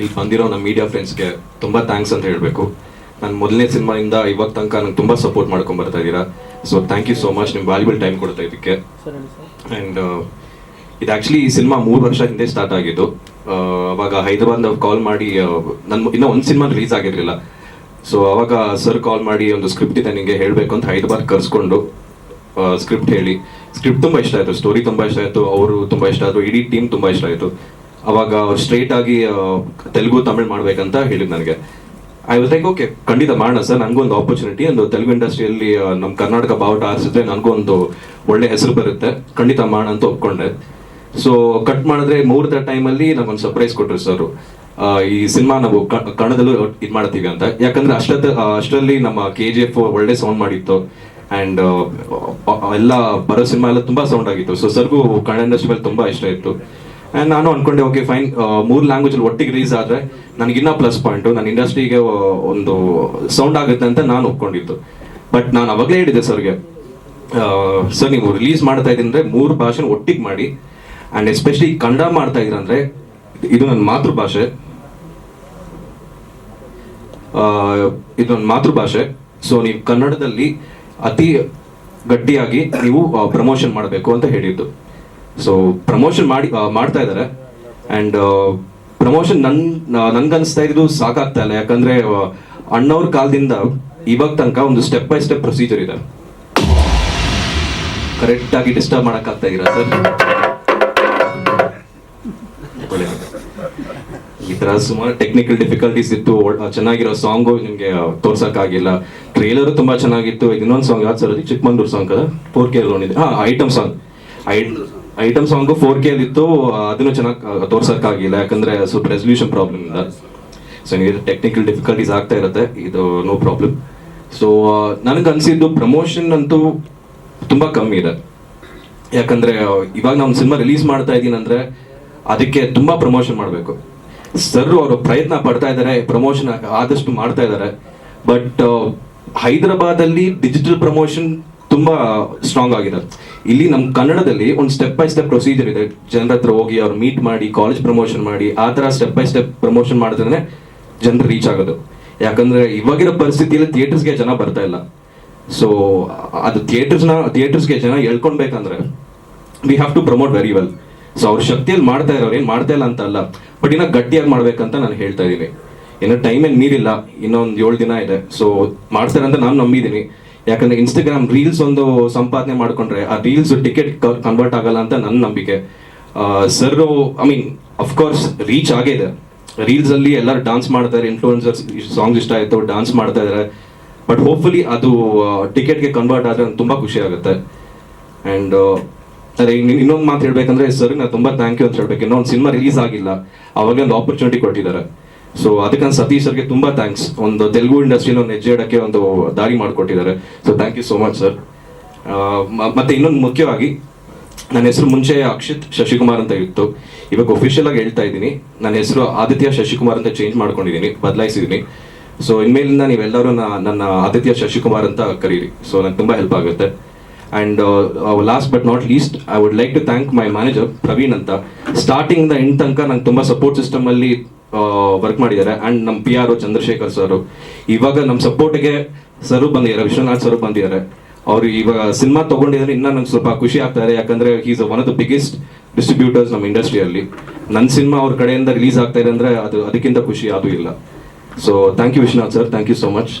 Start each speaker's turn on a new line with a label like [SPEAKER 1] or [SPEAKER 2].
[SPEAKER 1] ಇಲ್ಲಿ ಬಂದಿರೋ ನಮ್ಮ ಮೀಡಿಯಾ ಫ್ರೆಂಡ್ಸ್ಗೆ ತುಂಬ ಥ್ಯಾಂಕ್ಸ್ ಅಂತ ಹೇಳಬೇಕು. ನಾನು ಮೊದಲನೇ ಸಿನಿಮಾಯಿಂದ ಇವಾಗ ತನಕ ನಂಗೆ ತುಂಬ ಸಪೋರ್ಟ್ ಮಾಡ್ಕೊಂಡು ಬರ್ತಾ ಇದ್ದೀರಾ. So thank you so much ನಿಮ್ಮ ವ್ಯಾಲ್ಯೂಬಲ್ ಟೈಮ್ ಕೊಡ್ತಾ ಇದಕ್ಕೆ ಆ್ಯಂಡ್ ಇದು ಆ್ಯಕ್ಚುಲಿ ಈ ಸಿನಿಮಾ ಮೂರು ವರ್ಷ ಹಿಂದೆ ಸ್ಟಾರ್ಟ್ ಆಗಿದ್ದು. ಅವಾಗ ಹೈದರಾಬಾದ್ ಕಾಲ್ ಮಾಡಿ ನನ್ನ ಇನ್ನೂ ಒಂದು ಸಿನಿಮಾ ರಿಲೀಸ್ ಆಗಿರಲಿಲ್ಲ. ಸೊ ಅವಾಗ ಸರ್ ಕಾಲ್ ಮಾಡಿ ಒಂದು ಸ್ಕ್ರಿಪ್ಟ್ ಇದೆ ನಿಮಗೆ ಹೇಳಬೇಕು ಅಂತ ಹೈದರಾಬಾದ್ ಕರ್ಸ್ಕೊಂಡು ಸ್ಕ್ರಿಪ್ಟ್ ಹೇಳಿ. ಸ್ಕ್ರಿಪ್ಟ್ ತುಂಬ ಇಷ್ಟ ಆಯಿತು ಸ್ಟೋರಿ ತುಂಬ ಇಷ್ಟ ಆಯಿತು ಅವರು ತುಂಬ ಇಷ್ಟ ಆಯಿತು ಇಡೀ ಟೀಮ್ ತುಂಬ ಇಷ್ಟ ಆಯಿತು. ಅವಾಗ ಅವ್ರು ಸ್ಟ್ರೈಟ್ ಆಗಿ ತೆಲುಗು, ತಮಿಳ್ ಮಾಡ್ಬೇಕಂತ ಹೇಳಿದ್ ನನಗೆ. ಐ ವಾಸ್ ಲೈಕ್ ಓಕೆ ಖಂಡಿತ ಮಾಡೋಣ ಸರ್ ನನಗೊಂದು ಆಪರ್ಚುನಿಟಿ ಒಂದು ತೆಲುಗು ಇಂಡಸ್ಟ್ರಿಯಲ್ಲಿ ನಮ್ಮ ಕರ್ನಾಟಕ ಬಾವುಟ ಆರಿಸಿದ್ರೆ ನನಗೂ ಒಂದು ಒಳ್ಳೆ ಹೆಸರು ಬರುತ್ತೆ. ಖಂಡಿತ ಮಾಡೋಣ ಅಂತ ಒಪ್ಕೊಂಡೆ. ಸೊ ಕಟ್ ಮಾಡಿದ್ರೆ ಮುಹೂರ್ತ ಟೈಮಲ್ಲಿ ನಮ್ಗೊಂದು ಸರ್ಪ್ರೈಸ್ ಕೊಟ್ಟರು ಸರ್. ಈ ಸಿನಿಮಾ ನಾವು ಕಣದಲ್ಲೂ ಇದು ಮಾಡ್ತೀವಿ ಅಂತ. ಯಾಕಂದ್ರೆ ಅಷ್ಟದ ಅಷ್ಟರಲ್ಲಿ ನಮ್ಮ ಕೆ ಜಿ ಎಫ್ ಒಳ್ಳೆ ಸೌಂಡ್ ಮಾಡಿತ್ತು. ಅಂಡ್ ಎಲ್ಲ ಬರೋ ಸಿನಿಮಾ ಎಲ್ಲ ತುಂಬಾ ಸೌಂಡ್ ಆಗಿತ್ತು. ಸೊ ಸರ್ಗೂ ಕನ್ನಡ ಇಂಡಸ್ಟ್ರಿ ಮೇಲೆ ತುಂಬಾ ಇಷ್ಟ ಇತ್ತು. ಅಂಡ್ ನಾನು ಅನ್ಕೊಂಡೆ ಓಕೆ ಫೈನ್ ಮೂರು ಲ್ಯಾಂಗ್ವೇಜ್ ಅಲ್ಲಿ ಒಟ್ಟಿಗೆ ರೀಸ್ ಆದರೆ ನನಗಿನ್ನ ಪ್ಲಸ್ ಪಾಯಿಂಟು ನನ್ನ ಇಂಡಸ್ಟ್ರಿಗೆ ಒಂದು ಸೌಂಡ್ ಆಗುತ್ತೆ ಅಂತ ನಾನು ಒಪ್ಕೊಂಡಿದ್ದು. ಬಟ್ ನಾನು ಅವಾಗಲೇ ಹೇಳಿದೆ ಸರ್ಗೆ ಸರ್ ನೀವು ರಿಲೀಸ್ ಮಾಡ್ತಾ ಇದ್ದೀನಿ ಅಂದ್ರೆ ಮೂರು ಭಾಷೆನ ಒಟ್ಟಿಗೆ ಮಾಡಿ. ಆ್ಯಂಡ್ ಎಸ್ಪೆಷಲಿ ಕನ್ನಡ ಮಾಡ್ತಾ ಇದ್ದೀರ ಅಂದ್ರೆ, ಇದು ನನ್ನ ಮಾತೃಭಾಷೆ. ಇದು ನನ್ನ ಮಾತೃಭಾಷೆ. ಸೊ ನೀವು ಕನ್ನಡದಲ್ಲಿ ಅತಿ ಗಟ್ಟಿಯಾಗಿ ನೀವು ಪ್ರಮೋಷನ್ ಮಾಡಬೇಕು ಅಂತ ಹೇಳಿದ್ದು. ಸೊ ಪ್ರಮೋಷನ್ ಮಾಡಿ ಮಾಡ್ತಾ ಇದ್ದಾರೆ. ಅಂಡ್ ಪ್ರಮೋಷನ್ ನನ್ ನನ್ಗನ್ಸ್ತಾ ಇದ್ದು ಸಾಕಾಗ್ತಾ ಇಲ್ಲ. ಯಾಕಂದ್ರೆ ಅಣ್ಣವ್ರ ಕಾಲದಿಂದ ಇವಾಗ ತನಕ ಒಂದು ಸ್ಟೆಪ್ ಬೈ ಸ್ಟೆಪ್ ಪ್ರೊಸೀಜರ್ ಇದೆ. ಕರೆಕ್ಟಾಗಿ ಡಿಸ್ಟರ್ಬ್ ಮಾಡಕ್ಕಾಗ್ತಾ ಇಲ್ಲ ಸರ್ ಈ ತರ ಸುಮಾರು ಟೆಕ್ನಿಕಲ್ ಡಿಫಿಕಲ್ಟೀಸ್ ಇತ್ತು. ಚೆನ್ನಾಗಿರೋ ಸಾಂಗು ನಿಮ್ಗೆ ತೋರ್ಸಕ್ಕಾಗಿಲ್ಲ. ಟ್ರೇಲರ್ ತುಂಬಾ ಚೆನ್ನಾಗಿತ್ತು. ಇನ್ನೊಂದು ಸಾಂಗ್ ಯಾವ್ದು ಸರ್ ಚಿಕ್ಕಮಂಗ್ಳೂರು ಸಾಂಗ್ ಅದ ಫೋರ್ ಕೆ ಇದೆ. ಹಾಂ item song item song four K ಇತ್ತು ಅದನ್ನು ಚೆನ್ನಾಗಿ ತೋರ್ಸೋಕ್ಕಾಗಿಲ್ಲ. ಯಾಕಂದ್ರೆ ಸ್ವಲ್ಪ ರೆಸೊಲ್ಯೂಷನ್ ಪ್ರಾಬ್ಲಮ್ ಇಂದ. ಸೊ ಟೆಕ್ನಿಕಲ್ ಡಿಫಿಕಲ್ಟೀಸ್ ಆಗ್ತಾ ಇರುತ್ತೆ. ಇದು ನೋ ಪ್ರಾಬ್ಲಮ್ ಸೊ ನನಗೆ ಅನ್ಸಿದ್ದು ಪ್ರಮೋಷನ್ ಅಂತೂ ತುಂಬಾ ಕಮ್ಮಿ ಇದೆ. ಯಾಕಂದ್ರೆ ಇವಾಗ ನಾವು ಸಿನಿಮಾ ರಿಲೀಸ್ ಮಾಡ್ತಾ ಇದೀನಿ ಅಂದ್ರೆ ಅದಕ್ಕೆ ತುಂಬಾ ಪ್ರಮೋಷನ್ ಮಾಡಬೇಕು. ಸರ್ ಅವರು ಪ್ರಯತ್ನ ಪಡ್ತಾ ಇದ್ದಾರೆ ಪ್ರಮೋಷನ್ ಆದಷ್ಟು ಮಾಡ್ತಾ ಇದ್ದಾರೆ. ಬಟ್ ಹೈದರಾಬಾದಲ್ಲಿ ಡಿಜಿಟಲ್ ಪ್ರಮೋಷನ್ ತುಂಬಾ ಸ್ಟ್ರಾಂಗ್ ಆಗಿದೆ. ಇಲ್ಲಿ ನಮ್ಮ ಕನ್ನಡದಲ್ಲಿ ಒಂದು ಸ್ಟೆಪ್ ಬೈ ಸ್ಟೆಪ್ ಪ್ರೊಸೀಜರ್ ಇದೆ. ಜನರ ಹತ್ರ ಹೋಗಿ ಅವ್ರು ಮೀಟ್ ಮಾಡಿ ಕಾಲೇಜ್ ಪ್ರಮೋಷನ್ ಮಾಡಿ, ಆ ಥರ ಸ್ಟೆಪ್ ಬೈ ಸ್ಟೆಪ್ ಪ್ರಮೋಷನ್ ಮಾಡಿದ್ರೆ ಜನರು ರೀಚ್ ಆಗೋದು. ಯಾಕಂದ್ರೆ ಇವಾಗಿರೋ ಪರಿಸ್ಥಿತಿಯಲ್ಲಿ ಥಿಯೇಟರ್ಸ್ಗೆ ಜನ ಬರ್ತಾ ಇಲ್ಲ. ಸೊ ಅದು ಥಿಯೇಟರ್ಸ್ನ ಥಿಯೇಟರ್ಸ್ಗೆ ಜನ ಹೇಳ್ಕೊಳ್ಬೇಕಂದ್ರೆ we have to promote very well so ಅವ್ರ ಶಕ್ತಿಯಲ್ಲಿ ಮಾಡ್ತಾ ಇರೋರು ಏನು ಮಾಡ್ತಾ ಇಲ್ಲ ಅಂತ ಅಲ್ಲ ಬಟ್ ಇನ್ನ ಗಟ್ಟಿಯಾಗಿ ಮಾಡ್ಬೇಕಂತ ನಾನು ಹೇಳ್ತಾ ಇದ್ದೀನಿ. ಇನ್ನು ಟೈಮ್ ಏನು ಮೀರಿಲ್ಲ, ಇನ್ನೊಂದು ಏಳು ದಿನ ಇದೆ. ಸೊ ಮಾಡ್ತಾರೆ ಅಂತ ನಾನು ನಂಬಿದ್ದೀನಿ. ಯಾಕಂದ್ರೆ ಇನ್ಸ್ಟಾಗ್ರಾಮ್ ರೀಲ್ಸ್ ಒಂದು ಸಂಪಾದನೆ ಮಾಡ್ಕೊಂಡ್ರೆ ಆ ರೀಲ್ಸ್ ಟಿಕೆಟ್ ಕನ್ವರ್ಟ್ ಆಗಲ್ಲ ಅಂತ ನನ್ನ ನಂಬಿಕೆ. Sir I mean of course reach ಆಗಿದೆ ರೀಲ್ಸ್ ಅಲ್ಲಿ ಎಲ್ಲರೂ ಡಾನ್ಸ್ ಮಾಡ್ತಾರೆ ಇನ್ಫ್ಲೂಯೆನ್ಸರ್ಸ್ ಸಾಂಗ್ಸ್ ಇಷ್ಟ ಆಯ್ತು ಡಾನ್ಸ್ ಮಾಡ್ತಾ ಇದಾರೆ. ಬಟ್ ಹೋಪ್ಫುಲಿ ಅದು ಟಿಕೆಟ್ಗೆ ಕನ್ವರ್ಟ್ ಆದ್ರೆ ತುಂಬಾ ಖುಷಿ ಆಗುತ್ತೆ. ಅಂಡ್ ಅದೇ ಇನ್ನೊಂದು ಮಾತು ಹೇಳ್ಬೇಕಂದ್ರೆ ಸರ್ ನಾನು ತುಂಬಾ ಥ್ಯಾಂಕ್ ಯು ಅಂತ ಹೇಳ್ಬೇಕು. ಇನ್ನೊಂದು ಸಿನಿಮಾ ರಿಲೀಸ್ ಆಗಿಲ್ಲ. ಅವಾಗ ಒಂದು ಆಪರ್ಚುನಿಟಿ ಕೊಟ್ಟಿದ್ದಾರೆ. ಸೊ ಅದಕ್ಕೆ ನಾನು ಸತೀಶ್ ಸರ್ಗೆ ತುಂಬಾ ಥ್ಯಾಂಕ್ಸ್ ಒಂದು ತೆಲುಗು ಇಂಡಸ್ಟ್ರಿಯಲ್ಲಿ ಒಂದು ಹೆಜ್ಜೆ ಇಡಕ್ಕೆ ಒಂದು ದಾರಿ ಮಾಡಿಕೊಟ್ಟಿದ್ದಾರೆ. So thank you so much sir ಮತ್ತೆ ಇನ್ನೊಂದು ಮುಖ್ಯವಾಗಿ, ನನ್ನ ಹೆಸರು ಮುಂಚೆ ಅಕ್ಷಿತ್ ಶಶಿಕುಮಾರ್ ಅಂತ ಇತ್ತು. ಇವಾಗ ಒಫಿಷಿಯಲ್ ಆಗಿ ಹೇಳ್ತಾ ಇದ್ದೀನಿ. ನನ್ನ ಹೆಸರು ಆದಿತ್ಯ ಶಶಿಕುಮಾರ್ ಅಂತ ಚೇಂಜ್ ಮಾಡ್ಕೊಂಡಿದ್ದೀನಿ, ಬದಲಾಯಿಸಿದ್ದೀನಿ. ಸೊ ಇನ್ಮೇಲಿಂದ ನೀವೆಲ್ಲರೂ ನನ್ನ ಆದಿತ್ಯ ಶಶಿಕುಮಾರ್ ಅಂತ ಕರೀರಿ. ಸೊ ನಂಗೆ ತುಂಬ ಹೆಲ್ಪ್ ಆಗುತ್ತೆ. And last but not least I would like to thank my manager Praveen ಅಂತ. ಸ್ಟಾರ್ಟಿಂಗ್ ದ ಎಂಡ್ ತನಕ ನಂಗೆ ತುಂಬ ಸಪೋರ್ಟ್ ಸಿಸ್ಟಮ್ ಅಲ್ಲಿ ವರ್ಕ್ ಮಾಡಿದ್ದಾರೆ. ಅಂಡ್ ನಮ್ಮ ಪಿ ಆರ್ ಚಂದ್ರಶೇಖರ್ ಸರ್ ಇವಾಗ ನಮ್ಮ ಸಪೋರ್ಟ್ಗೆ ಸರ್ ಬಂದಿದ್ದಾರೆ. ವಿಶ್ವನಾಥ್ ಸರ್ ಬಂದಿದ್ದಾರೆ. ಅವರು ಇವಾಗ ಸಿನಿಮಾ ತೊಗೊಂಡಿದ್ರೆ ಇನ್ನೂ ನಂಗೆ ಸ್ವಲ್ಪ ಖುಷಿ ಆಗ್ತಾ ಇದೆ ಯಾಕಂದ್ರೆ is one of the biggest distributors ನಮ್ಮ ಇಂಡಸ್ಟ್ರಿಯಲ್ಲಿ. ನನ್ನ ಸಿನಿಮಾ ಅವ್ರ ಕಡೆಯಿಂದ ರಿಲೀಸ್ ಆಗ್ತಾ ಇದೆ ಅಂದ್ರೆ ಅದು ಅದಕ್ಕಿಂತ ಖುಷಿ ಅದು ಇಲ್ಲ. So thank you Vishwanath sir thank you so much